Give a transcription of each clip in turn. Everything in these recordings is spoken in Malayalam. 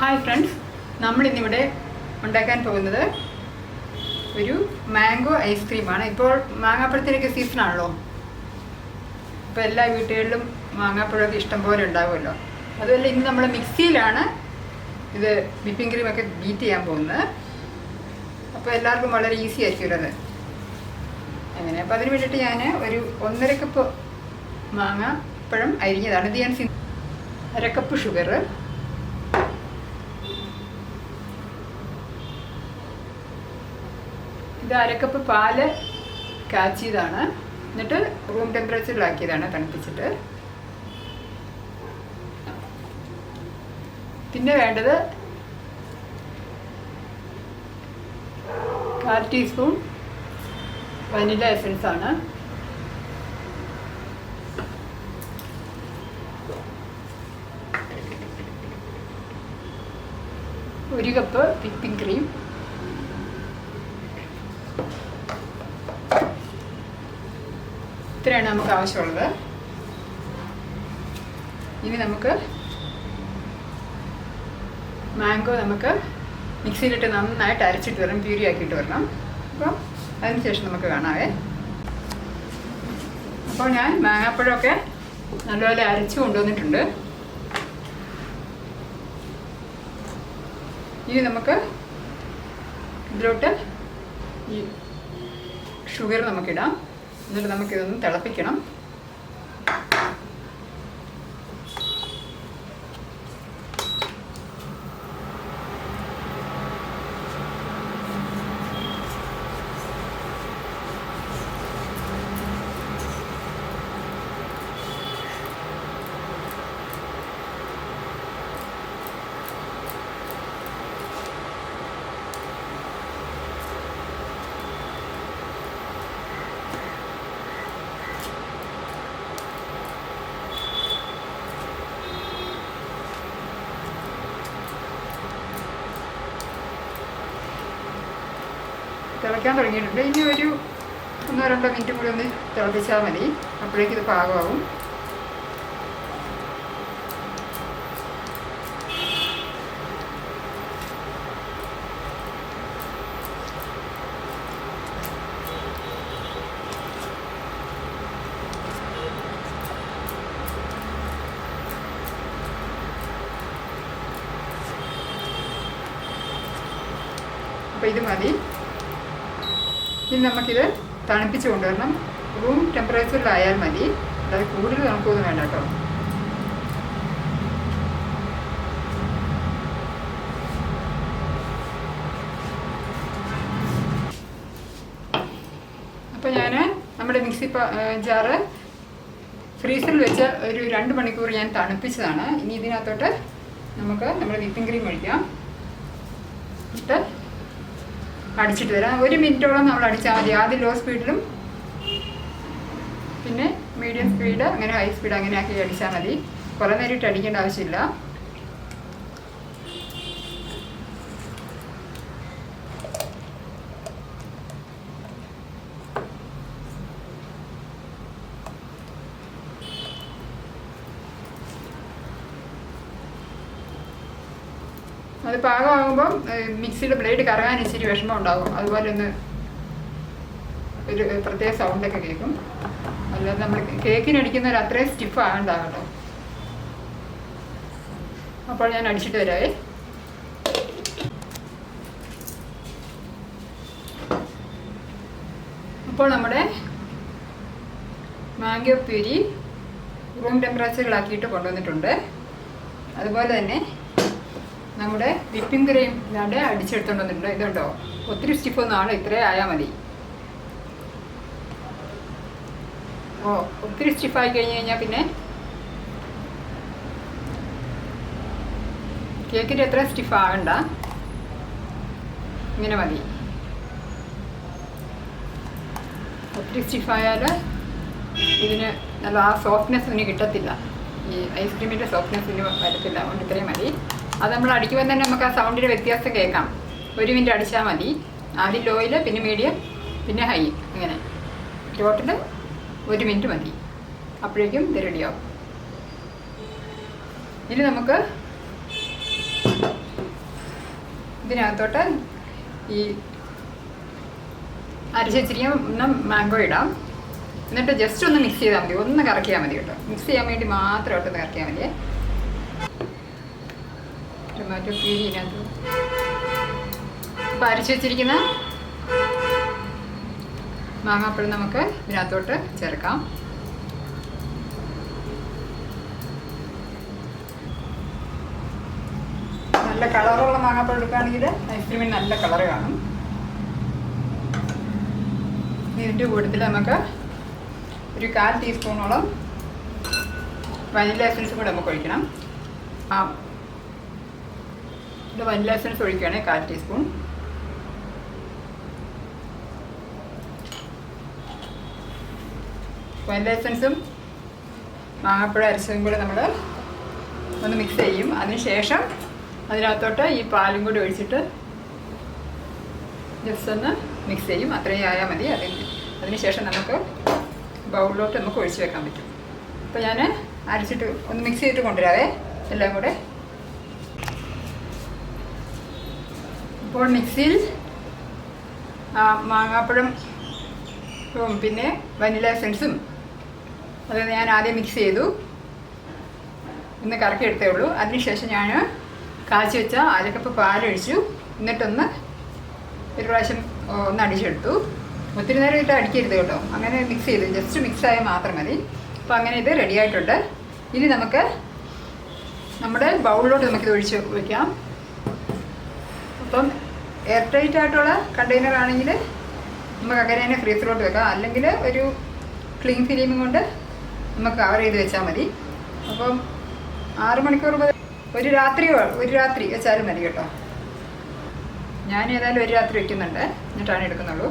ഹായ് ഫ്രണ്ട്സ് നമ്മളിന്നിവിടെ ഉണ്ടാക്കാൻ പോകുന്നത് ഒരു മാംഗോ ഐസ്ക്രീമാണ് ഇപ്പോൾ മാങ്ങാപ്പഴത്തിനൊക്കെ സീസണാണല്ലോ ഇപ്പോൾ എല്ലാ വീട്ടുകളിലും മാങ്ങാപ്പഴമൊക്കെ ഇഷ്ടം പോലെ ഉണ്ടാവുമല്ലോ. അതുമല്ല ഇന്ന് നമ്മൾ മിക്സിയിലാണ് ഇത് വിപ്പിംഗ് ക്രീമൊക്കെ ബീറ്റ് ചെയ്യാൻ പോകുന്നത്. അപ്പോൾ എല്ലാവർക്കും വളരെ ഈസി ആയിരിക്കുമല്ലോ അത്. അങ്ങനെ അപ്പോൾ അതിന് വേണ്ടിയിട്ട് ഞാൻ ഒരു ഒന്നര കപ്പ് മാങ്ങ അരിഞ്ഞതാണ്. ഇത് ഞാൻ അര കപ്പ് ഷുഗർ ഇത് അരക്കപ്പ് പാൽ കാച്ചിയതാണ്. എന്നിട്ട് റൂം ടെമ്പറേച്ചറിലാക്കിയതാണ് തണുപ്പിച്ചിട്ട്. പിന്നെ വേണ്ടത് കാൽ ടീസ്പൂൺ വനില എസൻസ് ആണ്. ഒരു കപ്പ് വിപ്പിംഗ് ക്രീം ഇത്രയാണ് നമുക്ക് ആവശ്യമുള്ളത്. ഇനി നമുക്ക് മാംഗോ നമുക്ക് മിക്സിയിലിട്ട് നന്നായിട്ട് അരച്ചിട്ട് വരണം പ്യൂരി ആക്കിയിട്ട് വരണം. അപ്പം അതിനുശേഷം നമുക്ക് കാണാവേ. അപ്പോൾ ഞാൻ മാങ്ങാപ്പഴമൊക്കെ നല്ലപോലെ അരച്ച് കൊണ്ടുവന്നിട്ടുണ്ട്. ഇനി നമുക്ക് ഇതിലോട്ട് ഈ ഷുഗർ നമുക്കിടാം. എന്നിട്ട് നമുക്കിതൊന്ന് തിളപ്പിക്കണം. തിളയ്ക്കാൻ തുടങ്ങിയിട്ടുണ്ട്. ഇനി ഒരു ഒന്നോ രണ്ടോ മിനിറ്റ് കൂടി ഒന്ന് തിളപ്പിച്ചാൽ മതി. അപ്പോഴേക്കും ഇത് പാകമാവും. അപ്പോൾ ഇത് മതി. ഇനി നമുക്കിത് തണുപ്പിച്ച് കൊണ്ടുവരണം. റൂം ടെമ്പറേച്ചറിലായാൽ മതി. അതായത് കൂടുതൽ തണുപ്പൊന്നും വേണ്ട കേട്ടോ. അപ്പോൾ ഞാൻ നമ്മുടെ മിക്സി ജാറ് ഫ്രീസറിൽ വെച്ച് ഒരു രണ്ട് മണിക്കൂർ ഞാൻ തണുപ്പിച്ചതാണ്. ഇനി ഇതിനകത്തോട്ട് നമുക്ക് നമ്മുടെ വിപ്പിംഗ് ക്രീം ഒഴിക്കാം. എന്നിട്ട് അടിച്ചിട്ട് തരാം ഒരു മിനിറ്റോളം നമ്മൾ അടിച്ചാൽ മതി. ആദ്യം ലോ സ്പീഡിലും പിന്നെ മീഡിയം സ്പീഡ് അങ്ങനെ ഹൈ സ്പീഡ് അങ്ങനെ ആക്കി അടിച്ചാൽ മതി. കുറേ നേരിട്ട് അടിക്കേണ്ട ആവശ്യമില്ല. അത് പാകമാകുമ്പം മിക്സിയുടെ ബ്ലേഡ് കറങ്ങാൻ ഇച്ചിരി വിഷമം ഉണ്ടാകും അതുപോലെ ഒന്ന് ഒരു പ്രത്യേക സൗണ്ടൊക്കെ കേൾക്കും. അല്ലാതെ നമ്മൾ കേക്കിന് അടിക്കുന്നവർ അത്രയും സ്റ്റിഫ് ആകണ്ടാകട്ടോ. അപ്പോൾ ഞാൻ അടിച്ചിട്ട് വരാവേ. അപ്പോൾ നമ്മുടെ മാംഗോ പ്യൂരി റൂം ടെമ്പറേച്ചറിലാക്കിയിട്ട് കൊണ്ടുവന്നിട്ടുണ്ട്. അതുപോലെ തന്നെ നമ്മുടെ വിപ്പിംഗ് ക്രീം ഇല്ലാണ്ട് അടിച്ചെടുത്തോണ്ട് വന്നിട്ടുണ്ട്. ഇതുണ്ടോ ഒത്തിരി സ്റ്റിഫൊന്നും ആണ് ഇത്രേ ആയാൽ മതി. ഓ ഒത്തിരി സ്റ്റിഫായി കഴിഞ്ഞ് കഴിഞ്ഞാൽ പിന്നെ കേക്കിന്റെ എത്ര സ്റ്റിഫ് ആകണ്ട ഇങ്ങനെ മതി. ഒത്തിരി സ്റ്റിഫായാൽ ഇതിന് നല്ല ആ സോഫ്റ്റ്നെസ് ഒന്നും കിട്ടത്തില്ല. ഈ ഐസ്ക്രീമിന്റെ സോഫ്റ്റ്നെസ് ഒന്നും വരത്തില്ല. അതുകൊണ്ട് ഇത്രയും മതി. അത് നമ്മൾ അടിക്കുമ്പോൾ തന്നെ നമുക്ക് ആ സൗണ്ടിന്റെ വ്യത്യാസം കേൾക്കാം. ഒരു മിനിറ്റ് അടിച്ചാൽ മതി. ആദ്യം ലോയിൽ പിന്നെ മീഡിയം പിന്നെ ഹൈ ഇങ്ങനെ. ടോട്ടൽ ഒരു മിനിറ്റ് മതി. അപ്പോഴേക്കും ഇത് റെഡിയാവും ഇനി നമുക്ക് ഇതിനകത്തോട്ട് ഈ അരച്ചുവെച്ചിരിക്കുന്ന മാംഗോ ഇടാം. എന്നിട്ട് ജസ്റ്റ് ഒന്ന് മിക്സ് ചെയ്താൽ മതി. ഒന്ന് കറക്കിയാൽ മതി കേട്ടോ. മിക്സ് ചെയ്യാൻ വേണ്ടി മാത്രം ഒട്ടൊന്ന് കറക്കിയാൽ മതിയേ. ടൊമാറ്റോ പ്യൂരി ഇതിനകത്ത് അരച്ച് വെച്ചിരിക്കുന്ന മാങ്ങാപ്പഴം നമുക്ക് ഇതിനകത്തോട്ട് ചേർക്കാം. നല്ല കളറുള്ള മാങ്ങാപ്പഴം എടുക്കുകയാണെങ്കിൽ ഐസ്ക്രീമിന് നല്ല കളർ കാണും. ഇതിന്റെ കൂട്ടത്തിൽ നമുക്ക് ഒരു കാൽ ടീസ്പൂണോളം വനില എസൻസ് കൂടെ നമുക്ക് ഒഴിക്കണം. ആ ഇത് വനില എസൻസ് ഒഴിക്കുകയാണെങ്കിൽ കാൽ ടീസ്പൂൺ വനില എസൻസും മാങ്ങാപ്പഴം അരച്ചതും കൂടെ നമ്മൾ ഒന്ന് മിക്സ് ചെയ്യും. അതിനുശേഷം അതിനകത്തോട്ട് ഈ പാലും കൂടി ഒഴിച്ചിട്ട് ജസ്റ്റ് ഒന്ന് മിക്സ് ചെയ്യും. അത്രയും ആയാൽ മതി. അതിന് അതിനുശേഷം നമുക്ക് ബൗളിലോട്ട് നമുക്ക് ഒഴിച്ച് വെക്കാൻ പറ്റും. അപ്പോൾ ഞാൻ അരച്ചിട്ട് ഒന്ന് മിക്സ് ചെയ്തിട്ട് കൊണ്ടുവരാവേ. എല്ലാം കൂടെ ഇപ്പോൾ മിക്സിയിൽ മാങ്ങാപ്പഴം പിന്നെ വനില എസൻസും അത് ഞാൻ ആദ്യം മിക്സ് ചെയ്തു. ഒന്ന് കറക്കി എടുത്തേ ഉള്ളൂ. അതിനുശേഷം ഞാൻ കാച്ചി വെച്ച അരക്കപ്പ് പാലൊഴിച്ചു. എന്നിട്ടൊന്ന് ഒരു പ്രാവശ്യം ഒന്ന് അടിച്ചെടുത്തു. ഒത്തിരി നേരം ഇട്ട് അടിക്കരുത് കേട്ടോ. അങ്ങനെ മിക്സ് ചെയ്തു. ജസ്റ്റ് മിക്സ് ആയാൽ മാത്രം മതി. അപ്പോൾ അങ്ങനെ ഇത് റെഡി ആയിട്ടുണ്ട്. ഇനി നമുക്ക് നമ്മുടെ ബൗളിലോട്ട് നമുക്കിത് ഒഴിച്ച് വയ്ക്കാം അപ്പം എയർ ടൈറ്റ് ആയിട്ടുള്ള കണ്ടെയ്നർ ആണെങ്കിൽ നമുക്ക് അങ്ങനെ തന്നെ ഫ്രീസറിലോട്ട് വെക്കാം. അല്ലെങ്കിൽ ഒരു ക്ലീൻ ഫിലിം കൊണ്ട് നമുക്ക് കവർ ചെയ്ത് വെച്ചാൽ മതി. അപ്പം ആറ് മണിക്കൂർ മുതൽ ഒരു രാത്രി ഒരു രാത്രി വെച്ചാലും മതി കേട്ടോ. ഞാൻ ഏതായാലും ഒരു രാത്രി വെക്കുന്നുണ്ട്. എന്നിട്ടാണ് എടുക്കുന്നുള്ളൂ.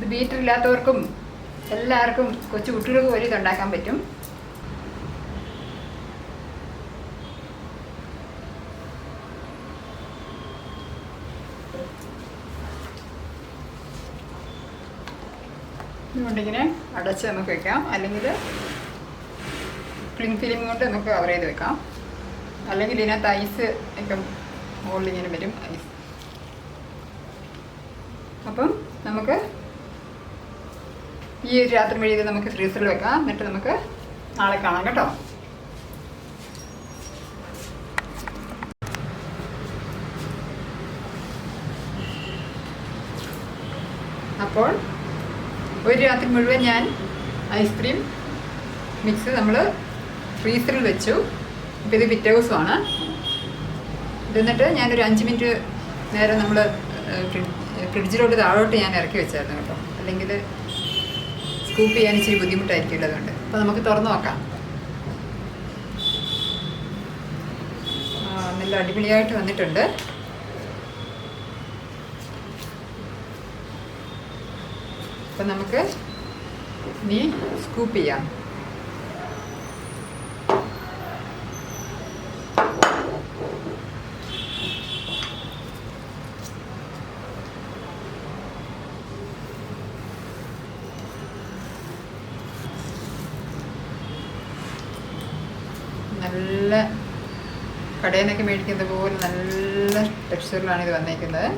ഇത് ബീറ്റർ ഇല്ലാത്തവർക്കും എല്ലാവർക്കും കൊച്ചു കുട്ടികൾക്ക് വരെ ഇതുണ്ടാക്കാൻ പറ്റും. ഇതുകൊണ്ടിങ്ങനെ അടച്ച് നമുക്ക് വെക്കാം. അല്ലെങ്കിൽ ക്ലിങ് ഫിലിം കൊണ്ട് നമുക്ക് കവർ ചെയ്ത് വെക്കാം. അല്ലെങ്കിൽ ഇതിനകത്ത് ഐസ് ഒക്കെ മുകളിൽ ഇങ്ങനെ വരും. ഐസ്. അപ്പം നമുക്ക് ഈ ഒരു രാത്രി വഴി നമുക്ക് ഫ്രീസറിൽ വെക്കാം. എന്നിട്ട് നമുക്ക് നാളെ കാണാം കേട്ടോ. അപ്പോൾ ഒരു രാത്രി മുഴുവൻ ഞാൻ ഐസ്ക്രീം മിക്സ് നമ്മൾ ഫ്രീസറിൽ വെച്ചു. ഇപ്പം ഇത് പിറ്റേ ദിവസമാണ്. ഇതെന്നിട്ട് ഞാനൊരു അഞ്ച് മിനിറ്റ് നേരം നമ്മൾ ഫ്രിഡ്ജിലോട്ട് താഴോട്ട് ഞാൻ ഇറക്കി വെച്ചായിരുന്നു കേട്ടോ. അല്ലെങ്കിൽ സ്കൂപ്പ് ചെയ്യാൻ ഇച്ചിരി ബുദ്ധിമുട്ടായിരിക്കും അതുകൊണ്ട് അപ്പോൾ നമുക്ക് തുറന്നു നോക്കാം. നല്ല അടിപൊളിയായിട്ട് വന്നിട്ടുണ്ട്. അപ്പം നമുക്ക് നീ സ്കൂപ്പ് ചെയ്യാം നല്ല കടയിൽ മേടിക്കുന്നത് പോലെ നല്ല ടെക്സ്ചറിലാണ് ഇത് വന്നേക്കുന്നത്.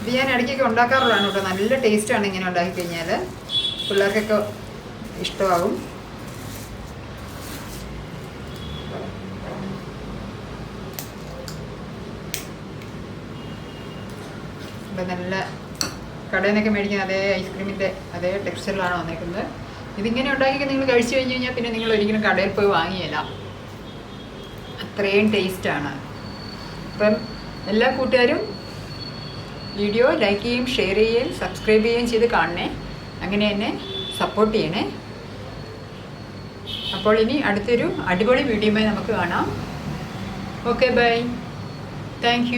ഇത് ഞാൻ ഇടയ്ക്കൊക്കെ ഉണ്ടാക്കാറുള്ളതാണ് കേട്ടോ. നല്ല ടേസ്റ്റാണ് ഇങ്ങനെ ഉണ്ടാക്കി കഴിഞ്ഞാൽ പിള്ളേർക്കൊക്കെ ഇഷ്ടമാകും. നല്ല കടയിൽ നിന്നൊക്കെ മേടിക്കുന്ന അതേ ഐസ്ക്രീമിന്റെ അതേ ടെക്സ്റ്ററിലാണ് വന്നേക്കുന്നത്. ഇതിങ്ങനെ ഉണ്ടാക്കി നിങ്ങൾ കഴിച്ചു കഴിഞ്ഞു കഴിഞ്ഞാൽ പിന്നെ നിങ്ങൾ ഒരിക്കലും കടയിൽ പോയി വാങ്ങിയല്ല അത്രയും ടേസ്റ്റാണ് അപ്പം എല്ലാ കൂട്ടുകാരും വീഡിയോ ലൈക്ക് ചെയ്യുകയും ഷെയർ ചെയ്യുകയും സബ്സ്ക്രൈബ് ചെയ്യുകയും ചെയ്ത് കാണണേ. അങ്ങനെ എന്നെ സപ്പോർട്ട് ചെയ്യണേ. അപ്പോൾ ഇനി അടുത്തൊരു അടിപൊളി വീഡിയോയുമായി നമുക്ക് കാണാം. Okay bye thank